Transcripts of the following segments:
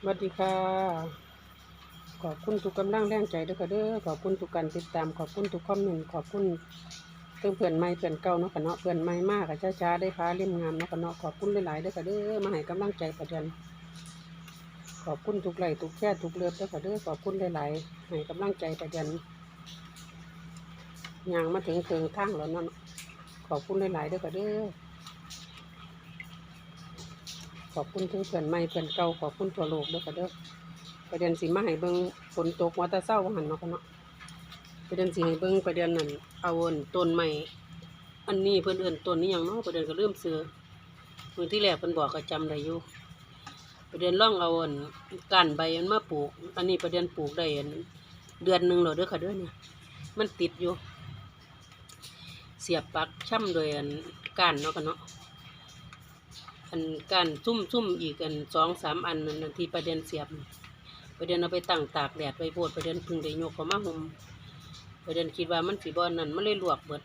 สวัสดีค่ะ ขอบคุณทุกกำลังแรงใจด้วยค่ะเด้อขอบคุณทุกการติดตามขอบคุณทุกคอมเมนต์ขอบคุณเพื่อนเพื่อนใหม่เพื่อนเก่าเนาะค่ะเนาะเพื่อนใหม่มากค่ะช้าๆได้พาเล่มงามเนาะค่ะเนาะขอบคุณหลายๆด้วยค่ะเด้อมาให้กำลังใจประเดือนขอบคุณทุกไหลทุกแค่ทุกเลือดด้วยค่ะเด้อขอบคุณหลายๆให้กำลังใจประเดือนยางมาถึงเคืองทางแล้วเนาะขอบคุณหลายๆด้วยค่ะเด้อ ขอบคุณทั้งเพื่อนใหม่เพื่อนเก่าขอบคุณทั่วโลกด้วยค่ะเด้อประเด็นสิมาให้เบิ่งฝนตกมาต่เช้าหันเนาะค่ะเนาะประเด็นสิให้เบิ่งประเด็นนั้นเอาอันต้นใหม่อันนี้เพิ่อนเอิ้นต้นนี้ยังเนาะประเด็นก็เริ่มซื้อมือที่แรกเพิ่นบอกก็จำได้อยู่ประเด็นล่องเอาอันก้านใบมันมาปลูก อันนี้ประเด็นปลูกได้เดือนหนึ่งแล้วเด้อค่ะเด้อเนี่ยมันติดอยู่ เสียบปลักช่ำโดยก้านเนาะค่ะเนาะ อันการซุ่มซุ่มอีกอันสองสามอันนั่นที่ประเด็นเสียบ ประเด็นเอาไปตั้งตากแดดไว้โพดประเด็นพึ่งได้ยกเขามาห่มประเด็นคิดว่ามันสีบอนนั่นมันเลยลวกเบิด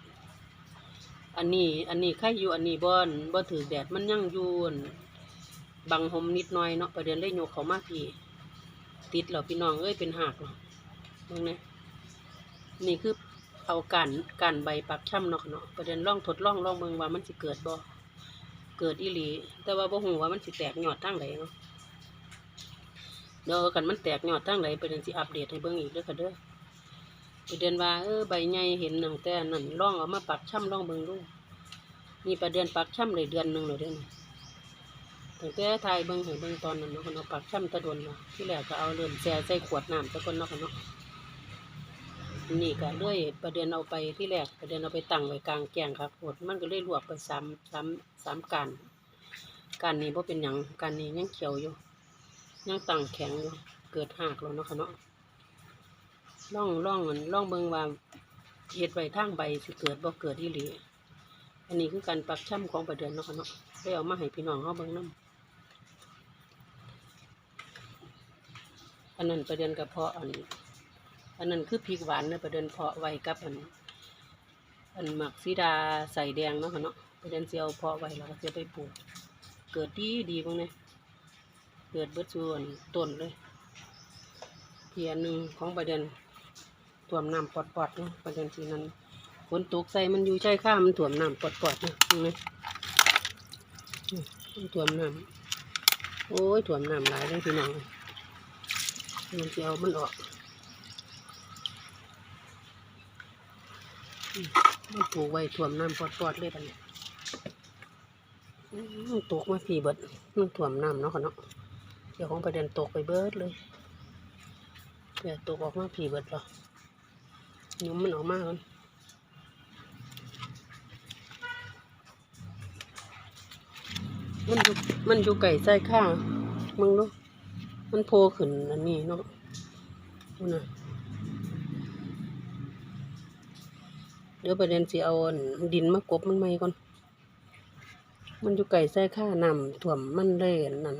อันนี้อันนี้ไข่อยู่อันนี้บอนบ่ถือแดดมันยั่งยูนบังห่มนิดหน่อยเนาะประเด็นเลยยกเขามาพี่ติดแล้วพี่น้องเอ้ยเป็นหักเนาะมึงนะนี่คือเอาการการใบปักช่ำเนาะเนาะประเด็นล่องทดล่องล่องเมืองว่ามันสิเกิดบ่ เกิดอีหลี แต่ว่าบ่ฮู้ว่ามันสิแตกยอดทางใดเนาะเดี๋ยวกันมันแตกยอดทางใดประเด็นสิอัปเดตให้เบิ่งอีกเด้อค่ะเด้อประเด็นว่าเออใบใหญ่เห็นหนังแต่นั่นลองเอามาปักช่ำลองเบิ่งดูนี่ประเด็นปักช่ำได้เดือนหนึ่งแล้วเด้อนี่ตั้งแต่ทายเบิ่งให้เบิ่งตอนนั้นเนาะเอาปักช่ำตะดนเนาะที่แรกก็เอาเริ่มแช่ใส่ขวดน้ำตะกอนเนาะค่ะเนาะ นี่ก็เลยประเด็นเอาไปที่แรกประเด็นเอาไปตั้งไว้กลางแจ้งครับขวดมันก็เลยลวกไปสามสามสามกันการนี้บ่เป็นหยังการนี้ยังเขียวอยู่ยังตั้งแข็งอยู่เกิดหักแล้วเนาะค่ะเนาะล่องล่องมันล่องเบิงว่าเฮ็ดไว้ทางใบสิเกิดบ่เกิดอีหลีอันนี้คือการปักช่ำของประเดือนเนาะค่ะเนาะได้เอามาให้พี่น้องเฮาเบิ่งนํอันนั้นประเด็นกระเพาะอันนี้ อันนั้นคือพริกหวานเนอะประเด็นเพาะไว้กับอันอันหมักสีดาใส่แดงเนาะค่ะเนาะประเด็นสิเอาเพาะไว้แล้วก็สิเอาไปปลูก เกิดดีดีพวกนี้เกิดเบิดส่วนต้นเลยเพียนหนึ่งของประเด็นถ่วมน้ำปอดปอดๆเนาะประเด็นสีนั้นฝนตกใส่มันอยู่ใช่ข้ามันถ่วมน้ำปอดปอดๆเนาะเห็นไหมอืมมันถ่วมน้ำโอ้ยถ่วมน้ำหลายเลยพี่น้องมันจะเอามันออก มันปลูกไว้ถ่วมน้ำปอดปอดๆเลยปะเนี่ยอืมตกมาพี่เบิดมันถ่วมน้ำเนาะค่ะเนาะเดี๋ยวของประเด็นตกไปเบิดเลยเดี๋ยวตกออกมาพี่เบิดหรอยุ้มมันออกมาก่อนมันอยู่มันอยู่ไก่ใส่ข้างมึงดูมันโผล่ขึ้นอันนี้เนาะดูนะ เดี๋ยวประเด็นสิเอาดินมากบมันใหม่ก่อน มันอยู่ไก่ใส่ข้าน้ำถ่วมมันเลยนั่น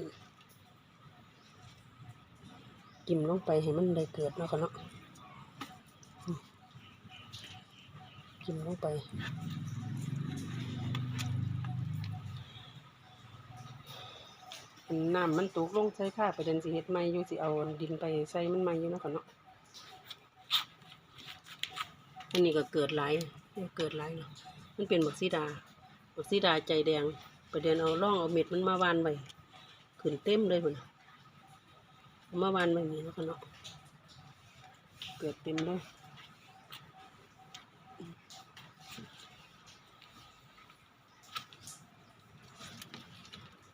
กิมลงไปให้มันได้เกิดเนาะค่ะเนาะกิมลงไปน้ำมันตกลงใส่ข้าประเด็นสิเฮ็ดใหม่อยู่สิเอาดินไปใส่มันใหม่อยู่เนาะค่ะเนาะ อันนี้ก็เกิดหลายเกิดหลายเนาะมันเป็นบักซีดาบักซีดาใจแดงประเด็นเอาล่องเอาเม็ดมันมาวานไว้ขึ้นเต็มเลยพุ่นน่ะเอามาวานไว้นี่แล้วกันเนาะเกิดเต็มเลย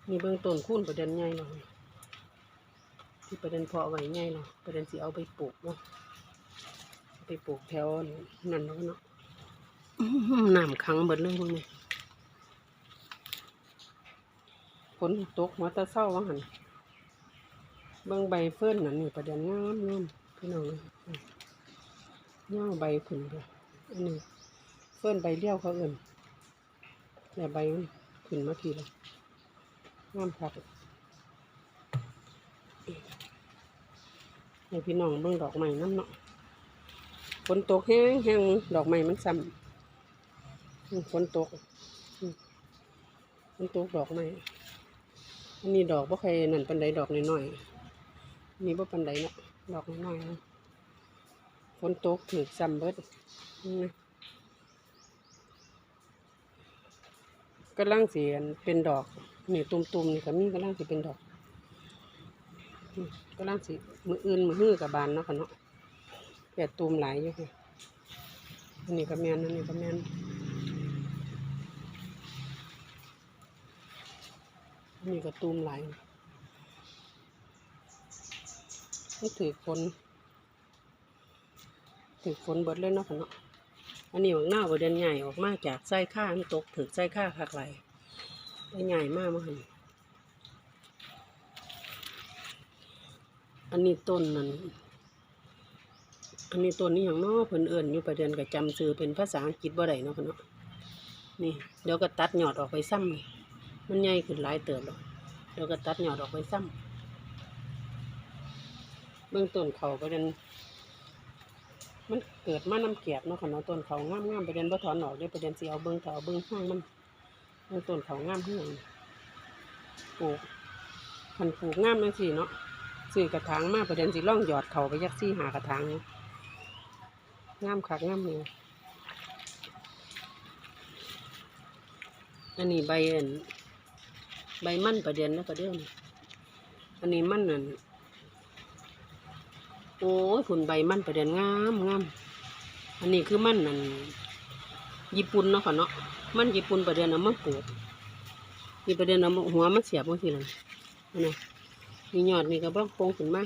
มีเบื้องต้นคุ้นประเด็นใหญ่เนาะที่ประเด็นพาะไว้ใหญ่เนาะประเด็นสิเอาไปปลูกเนาะ ไปปลูกแถวนั่นเนาะเนาะอื้อหือน้ำขังเบิดเลยพวกนี้ฝนตกมาแตะเศร้าว่าหันเบิ่งใบเฟิ่นนั่นนี่ประเด็นงามงามพี่น้องเลยเงาใบขึ้นไปอันนี้เฟิ่นใบเลี้ยวเขาเอิ่นแต่ใบมันขึ้นมาทีละงามคักให้พี่น้องเบิ่งดอกไม้น้ำเนาะ ฝนตกแห้งแห้งดอกไม้มันซ้ำฝนตกฝนตกดอกไม้อันนี้ดอกบ่ใครนั่นปันใดดอกน้อยมีบ่ปันใดเนาะดอกน้อยๆฝนตกถือซ้ำเบิดนี่นะกำลังสีเป็นดอกนี่ตุ่มๆนี่ก็มีกำลังสิเป็นดอกอืมกำลังสิมืออื่นมือฮื้อกับบานเนาะค่ะเนาะ แปดตุ่มหลายอยู่ค่ะอันนี้ก็แมนอันนี้ก็แมนอันนี้ก็ตุ่มหลายมันถือฝนถือฝนเบิดเลยเนาะค่ะเนาะอันนี้ของหน้าบเดือนใหญ่ออกมาจากไส้ข้ามันตกถือไส้ข้าคักไหลได้ใหญ่มากมั้งอันนี้ต้นนั่น อันนี้ต้นนี้อย่างเนาะเพิ่นเอิ่นอยู่ประเดือนก็จำชื่อเป็นภาษาอังกฤษบ่ได้เนาะค่ะเนาะนี่เดี๋ยวก็ตัดยอดออกไปซ้ำนี่มันใหญ่ขึ้นหลายเติบแล้วเดี๋ยวก็ตัดยอดออกไปซ้ำเบื้องต้นเขาประเด็นมันเกิดมาน้ำเกียบเนาะค่ะเนาะต้นเขางามงามๆประเด็นบ่ถอนออกเด้ประเด็นสิเอาเบื้องเขาเบื้องข้างมันเบื้องต้นเขางามที่หยังปลูกพันปลูกงามจังซี่เนาะซื้อกระถางมาประเด็นสิล่องหยอดเขาไปยักซี่หากระถางเนาะ งามคักงามเลยอันนี้ใบอันใบมันประเด็นแล้วก็เด้อนี่อันนี้มันนั่นโอ้ยผลใบมันประเด็นงามงามอันนี้คือมันนั่นญี่ปุ่นเนาะค่ะเนาะมันญี่ปุ่นประเด็นเอามาปลูกนี่ประเด็นเอาหัวมาเสียบบางทีเลยอันนี้มียอดนี่ก็บ้องโป่งขึ้นมา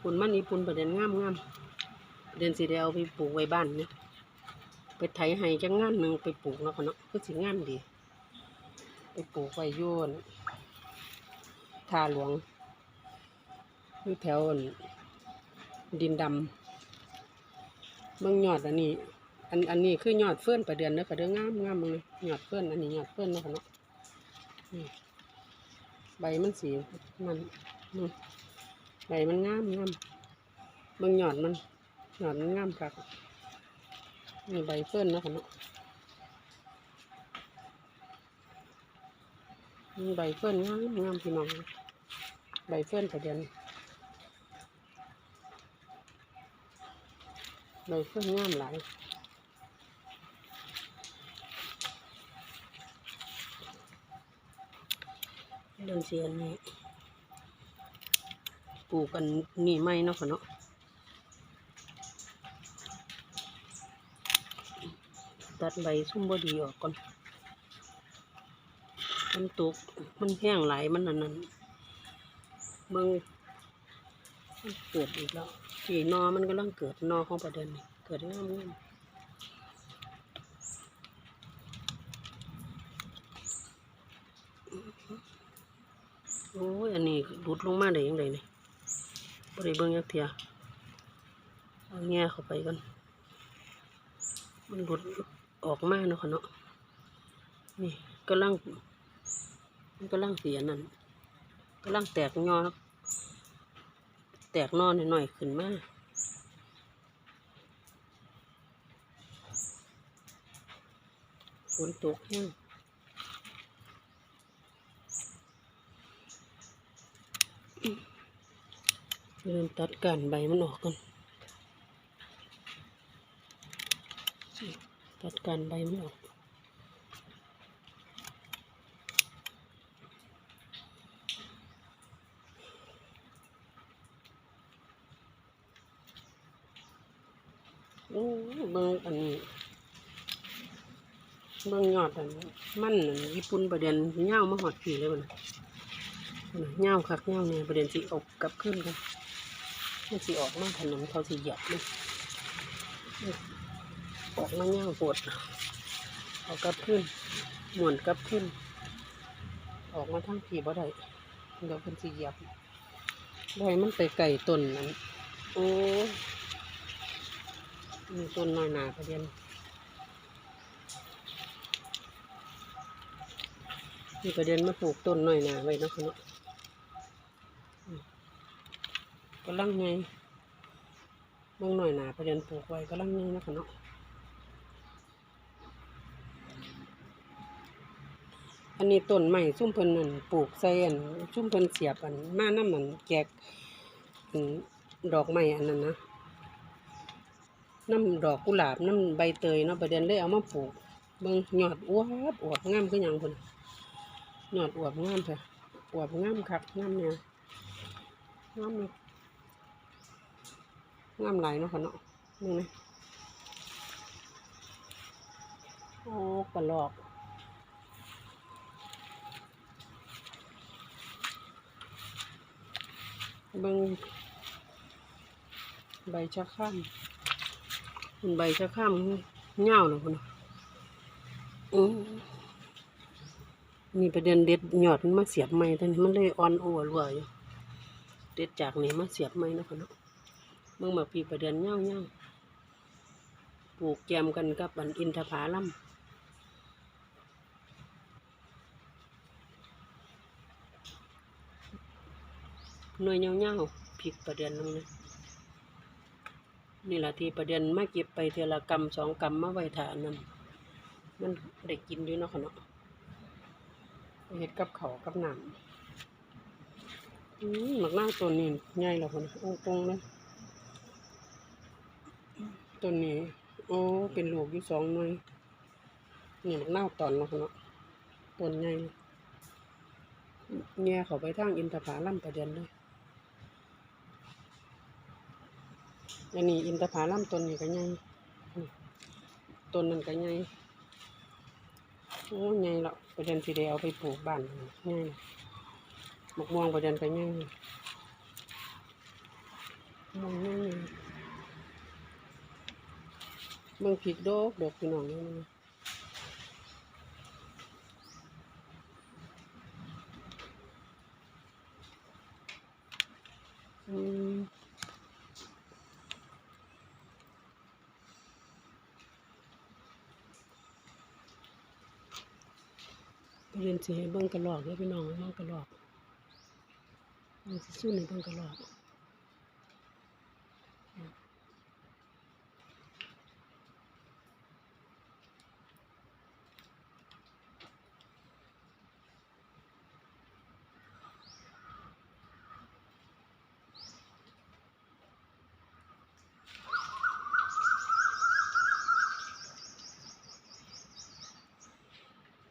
ผลมันญี่ปุ่นประเด็นงามงาม เด็นสีแดเอาไปปลูกไว้บ้านเนี่ยไปไถให้จังงานหนึ่งไปปลูกนะค่ะเนาะก็สิงามดี ไปปลูกไว้โยนทาหลวงอยู่แถวดินดำเบิ่งยอดอันนี้ อันอันนี้คือยอดเฟื่อนประเดือนเด้อค่ะเด้องามงามเลยยอดเฟื่อนอันนี้ยอดเฟื่อนเนาะค่ะเนาะใบมันสีมันใบมันงามงามเบิ่งยอดมัน ยอดมันงามคักนี่ใบเฟื่อนเนาะค่ะเนาะนี่ใบเฟื่อนงามงามพี่น้องใบเฟื่อนประเดือนใบเฟื่อนงามหลายเดือนเสียนนี่ปลูกกันนี่ไม่เนาะค่ะเนาะ ตัดใบซุ่มบดีออกก่อน มันตก มันแห้งไหลมันอันนั้นเบิ่งเกิดอีกแล้วสีนอมันกำลังเกิดนอของประเด็นนี่เกิดงามงามโอ้ยอันนี้รุดลงมาได้ยังไงนี่บริเบิ่งยักเทียเอาแง่เข้าไปก่อนมันรุด ออกมาเนาะค่ะเนาะนี่กำลังมันกำลังเสียนั่นกำลังแตกยอแตกนอนหน่อยๆขึ้นมากฝนตกแห้งเริ่มตัดการใบมันออกก่อน ตัดการใบมันออกโอ้เบิ่งอันนี้เบิ่งยอดอันมันอันญี่ปุ่นประเด็นเง่าวมาหอดผีเลยมันเง่าวคักเง่าวเนี่ยประเด็นสิออกกลับขึ้นกันมันสิออกมาถนนเขาสิเหยียบเลย ออกมาเง่าวปวดเอากลับขึ้นหมุนกลับขึ้น ออกมาทั้งผีบ่ได้เดี๋ยวเพิ่นสิเหยียบได้มันไปไก่ต้นนั้นโอ้ยมีต้นน้อยหนาประเด็นมีประเด็นมาปลูกต้นน้อยหนาไว้นะคะเนาะกำลังไงเบิ่งน้อยหนาประเด็นปลูกไว้กำลังไงนะคะเนาะ อันนี้ต้นไม้ซุ่มเพิ่นนั่นปลูกใส่อันซุ่มเพิ่นเสียบอันมานำมันแจกดอกไม้อันนั้นนะน้ำดอกกุหลาบน้ำใบเตยเนาะประเด็นเลยเอามาปลูกเบิ่งยอดอวบอวบงามคือหยังพุ่นยอดอวบงามแท้อวบงามคักงามแนวงามเลยงามไหลเนาะค่ะเนาะมึงนี่โอ้กระหลอก เบิ่งใบชะข้ามเป็นใบชะข้ามเงาวเลยพุ่นน่ะอือมีประเด็นเด็ดยอดมันมาเสียบไม้ตอนนี้มันเลยอ่อนโอ้รัวอยู่เด็ดจากนี้มาเสียบไม้เนาะพุ่นเนาะเบิ่งมาปีประเด็นเงาเงาปลูกแจมกันกับอันอินทผลัม หน่วยเงาๆพริกประเด็นลงนะนี่แหละที่ประเด็นมาเก็บไปเทละกำสองกำมมาไว้ถานั่นมันได้กินอยู่เนาะค่ะเนาะเฮ็ดกับเขากับหน้ำอืมหมักหน้าต้นนี้ใหญ่แล้วคนโองตรงเลยต้นนี้โอ้เป็นลูกอยู่สองหน่วยนี่หมักหน้าตอนเนาะค่ะเนาะต้นใหญ่เลยแง่เขาไปทางอินทผลัมประเด็นเลย อันนี้อินทผลัมต้นนี้ก็ใหญ่ต้นนั้นก็ใหญ่โอ้ใหญ่ล้วประเด็นสิได้เอาไปปลูกบ้านใหญ่มะม่วงประเด็นก็ใหญ่มะม่วงใหญ่เบิ่งผิดดอกดอกพี่น้องนี่อืม เรียนสิให้เบิ่งกระหลอกแล้วพี่น้องเบิ่งกระหลอกมันจะสู้ในเบิ่งกระหลอก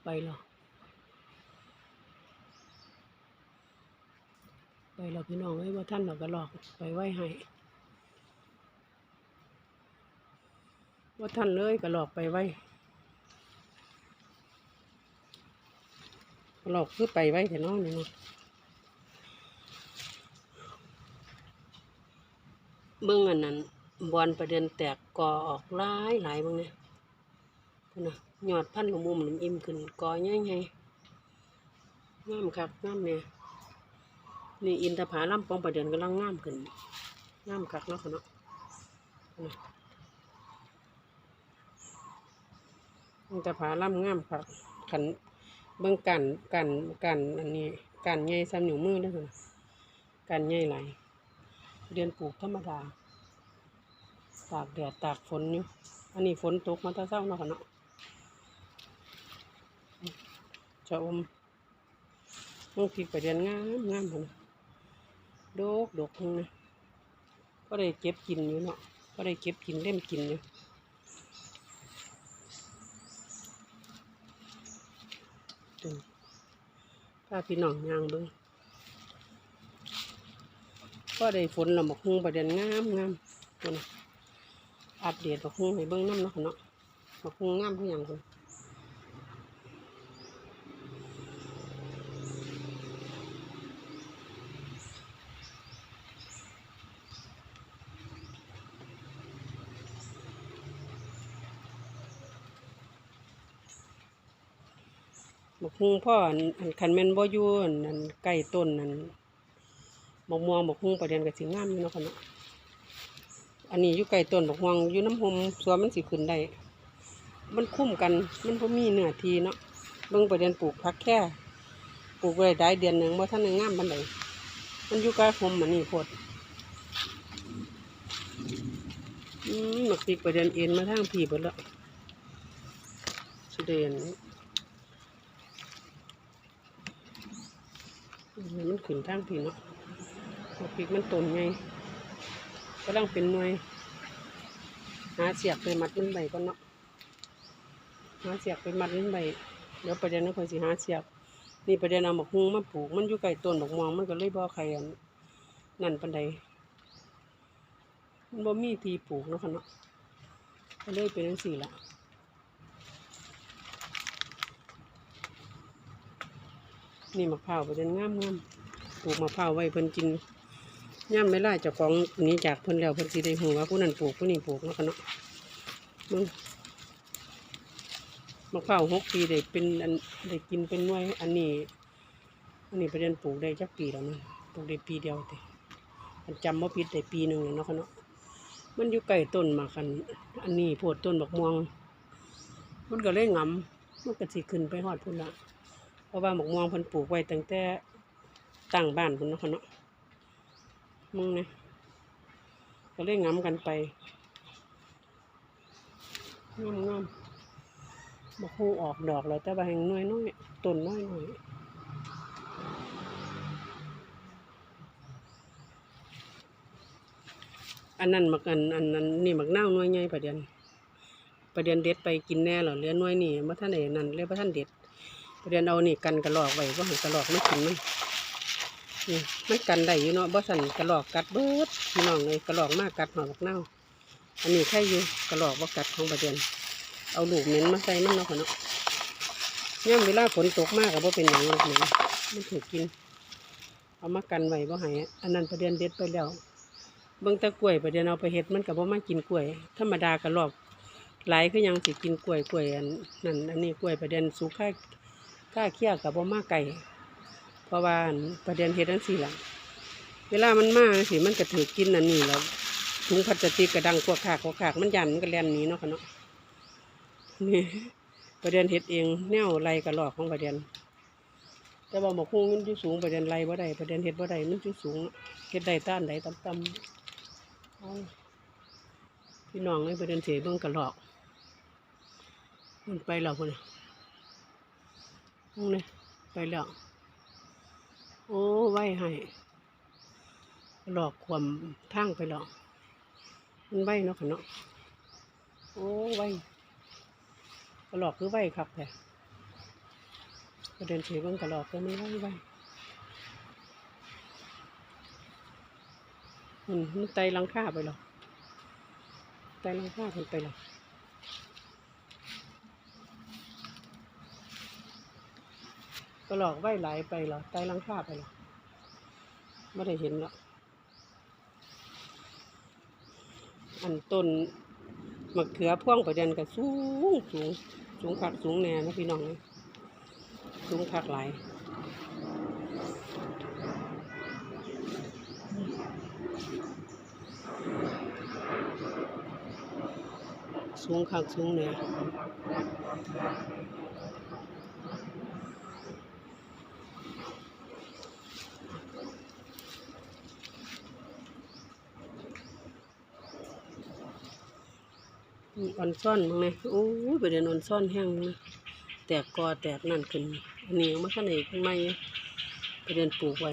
ไปหรอไปหรอพี่น้องเอ้ยว่า ท่านเรากระหลอกไปไว้ให้ว่าท่านเลยกระหลอกไปไว้หลอกคือไปไว้แต่น้องนี่เนาะเบิ่งอันนั้นบอลประเด็นแตกกอออกหลายหลายเบิ่งเนี่ยพนะยอดพันธุ์ของมุมมันอิ่มขึ้นกอใหญ่ๆงามคักงามเนี่ย นี่อินทผาลัมปองประเด็นกำลังงามขึ้นงามคักเนาะค่ะเนาะพุ่นน่ะอินทผาลัมงามคักขันเบิ่งกันกันกันอันนี้กันใหญ่ซ้ำนิ้วมือเลยพุ่นะกันใหญ่หลเดือนปลูกธรรมดา ตากแดดตากฝนอยู่อันนี้ฝนตกมาตะเช้าเนาะค่ะเนาะชะอมบางทีประเด็นงามงามพุ่น ดกดกพุ่นนะก็ได้เก็บกินอยู่เนาะก็ได้เก็บกินเล่มกินอยู่ดูพาพี่น้องย่างเบิ่งก็ได้ฝนละหมกฮุงประเด็นงามงามนะอัปเดตบักฮุ้งให้เบิ่งน้ำเนาะค่ะเนาะบักฮุ้งงามคือหยังพุ่น บักฮุ้งพ่ออันอันคันแม่นบ่อยู่อันอันใกล้ต้นนั่นบักม่วงบักฮุงประเด็นก็สิงามอยู่เนาะค่ะเนาะอันนี้อยู่ไกลต้นบักฮวงอยู่น้ำหอมสวนมันสิขึ้นได้ มันคุ้มกัน มันบ่มีเนื้อทีเนาะเบิ่งประเด็นปลูกผักแค่ปลูกไว้ได้เดือนหนึ่งบ่ทันได้งามปานใดมันอยู่กับผมอันนี้โพดอืมหมักพริกประเด็นเอ็นมาทางพี่เบิดแล้วสิเด่น มันขึ้นทางพี่เนาะบักพริกมันต้นไงกำลังเป็นหน่วย หาเสียกไปมัดมันใบก่อนเนาะหาเสียกไปมัดมันใบเดี๋ยวประเด็นนั้นคอยสิหาเสียกนี่ประเด็นเอาหมกฮุงมาปลูกมันอยู่ใกล้ต้นดอกม่วงมันก็เลยบ่ใครอันนั่นปันใดมันบ่มีทีปลูกเนาะค่ะเนาะก็เลยเป็นจังซี่ละ นี่มะพร้าวประเด็นงามงามปลูกมะพร้าวไว้เพิ่นกินย่ำไม่ล่าเจ้าของนี้จากเพิ่นแล้วเพิ่นสิได้หูว่าผู้นั้นปลูกผู้นี้ปลูกเนาะค่ะเนาะมึงมะพร้าวหกปีได้เป็นอันได้กินเป็นน่วยอันนี้ อันนี้ประเด็นปลูกได้จักปีแล้วมันปลูกได้ปีเดียวแต่มันจำว่าผิดได้ปีหนึ่งเนาะค่ะเนาะมันอยู่ใกล้ต้นหมากัน อันนี้โพดต้นบักม่วง มันก็เลยงำมันก็สิขึ้นไปฮอดพุ่นละ ราะว่าบักม่วงเพิ่นปลูกไว้ตั้งแต่ตั้งบ้านพุ่นเนาะค่ะเนาะมึงเนี่ยก็เลยงำกันไปงามงามบกฮูออกดอกแล้วแต่ว่าแห่งน้อยน้อยต้นน้อยน้อยอันนั้นมักอันอันนั้นนี่มักนาหน่วยใหญ่ประเดี๋ยวประเดี๋ยวเด็ดไปกินแน่หรอเลือหน่วยนี่บ่ท่านได้นั่นเลยบ่ท่านเด็ด ประเดี๋ยวเอานี่กันกระลอกไว้บ่ให้กระลอกไม่กินมันนี่มันกันได้อยู่เนาะบ่สั่นกระลอกกัดเบิดพี่น้องเลยกระลอกมากกัดหอมักนาอันนี้แค่อยู่กระลอกบ่กัดของประเดี๋ยวเอาลูกเหม็นมาใส่มันเนาะค่ะเนาะย่ำเวลาฝนตกมากก็บ่เป็นหยังลูกเหม็นมันถูกกิน เอามากันไว้บ่ให้อันนั้นประเดี๋ยวเด็ดไปแล้วเบิ่งตะกล้วยประเดี๋ยวเอาไปเฮ็ดมันก็บ่มากินกล้วย ธรรมดาก็รอบหลายคือยังสิกินกล้วยกล้วยอันนั่นอันนี้กล้วยประเดี๋ยวสุกค่า ค่าเคี้ยวก็บ่มาไก่เพราะว่าประเดี๋ยวเฮ็ดจังซี่ล่ะเวลามันมาสิมันก็ถือกินอันนี้แล้วถุงพลาสติกก็ดังกวกขากกวกขากมันยันมันก็แล่นหนีเนาะค่ะเนาะนี่ประเดี๋ยวเฮ็ดเองแนวไรกระลอกของประเดี๋ยวแต่ว่าหมกฮุงมันอยู่สูงประเดี๋ยวไรบ่ได้ประเดี๋ยวเฮ็ดบ่ได้มันอยู่สูงเฮ็ดได้ต้านได้ต่ำๆเอาพี่น้องเลยไปเดินเสียเบิ่งกระหลอกมันไปแล้วพุ่นน่ะ นี่ไปแล้วโอ้ไว้ให้หลอกความทางไปแล้วมันไว้เนาะค่ะเนาะโอ้ไว้กระหลอกคือไว้ครับแต่ไปเดินเสียเบิ่งกระหลอกก็ไม่ไว้ไว้มันมันไตลังคาไปแล้วไตลังคาเพิ่นไปแล้วก็ หลอกไว้หลายไปแล้วไตหลังคาไปแล้วไม่ได้เห็นแล้วอันต้นมะเขือพ่วงประเด็นก็สูงสูงสูงคักสูงแน่นะพี่น้องนะสูงคักหลายสูงคักสูงเนี่ย อ่อนซ่อนมั้งไงโอ้ยไปเดินอ่อนซ่อนแห้งแตกกอแตกนั่นขึ้นอันนี้เอามาขนาดขึ้นไม่ไปเดินปลูกไว้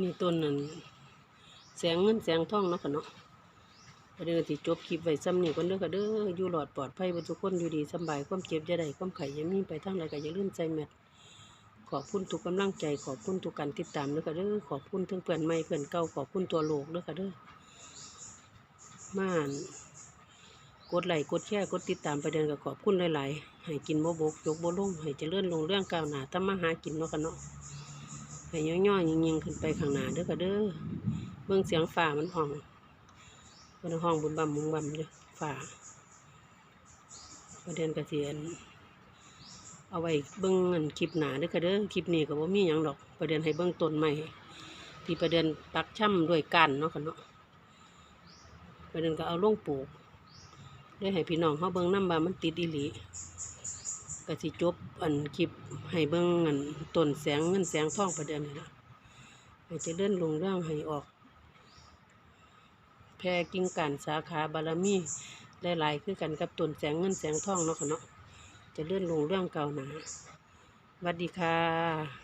นี่ต้นนั้นแสงเงินแสงทองเนาะค่ะเนาะเด้อที่จบคลิปไว้ซ้ำนี่ก่อนเด้อค่ะเด้ออยู่หลอดปลอดภัยเบ่ทุกคนอยู่ดีสบายความเจ็บจะได้ความไข่ยังมีไปทางใดก็อย่าลืมใจแมทขอบคุณทุกกำลังใจขอบคุณทุกการติดตามเด้อค่ะเด้อขอบคุณทั้งเพื่อนใหม่เพื่อนเก่าขอบคุณตัวโลกเด้อค่ะเด้อม่านกดไลค์กดแชร์กดติดตามไปเดินก็ขอบคุณหลายๆให้กินบ่บกยกบ่ลงให้เจริญลงเรื่องก้าวหน้าทำมาหากินเนาะค่ะเนาะ ให้ย่อยๆยิงๆขึ้นไปข้างหน้าเด้อค่ะเด้อเบิ่งเสียงฝ่ามันห้องมันห้องบุญบำมุงบำเด้อฝ่าประเด็นกระเสียนเอาไว้เบิ่งอันคลิปหนาเด้อค่ะเด้อคลิปนี้ก็บ่มีหยังดอก ประเด็นให้เบิ่งต้นไม้ที่ประเด็นตักช่ำด้วยก้านเนาะค่ะเนาะประเด็นก็เอาล่วงปลูกได้ให้พี่น้องเฮาเบิ่งน้ำว่ามันติดอีหลี ก็สิจบอันคลิปให้เบิ้งอันต้นแสงเงินแสงท่องประเด็นนี่ละให้จะเลื่อนลงเรื่องให้ออก แพร่กิ่งก้านสาขาบารมีหลายๆคือกันกับต้นแสงเงินแสงท่องเนาะค่ะเนาะจะเลื่อนลงเรื่องเก่าหนาสวัสดีค่ะ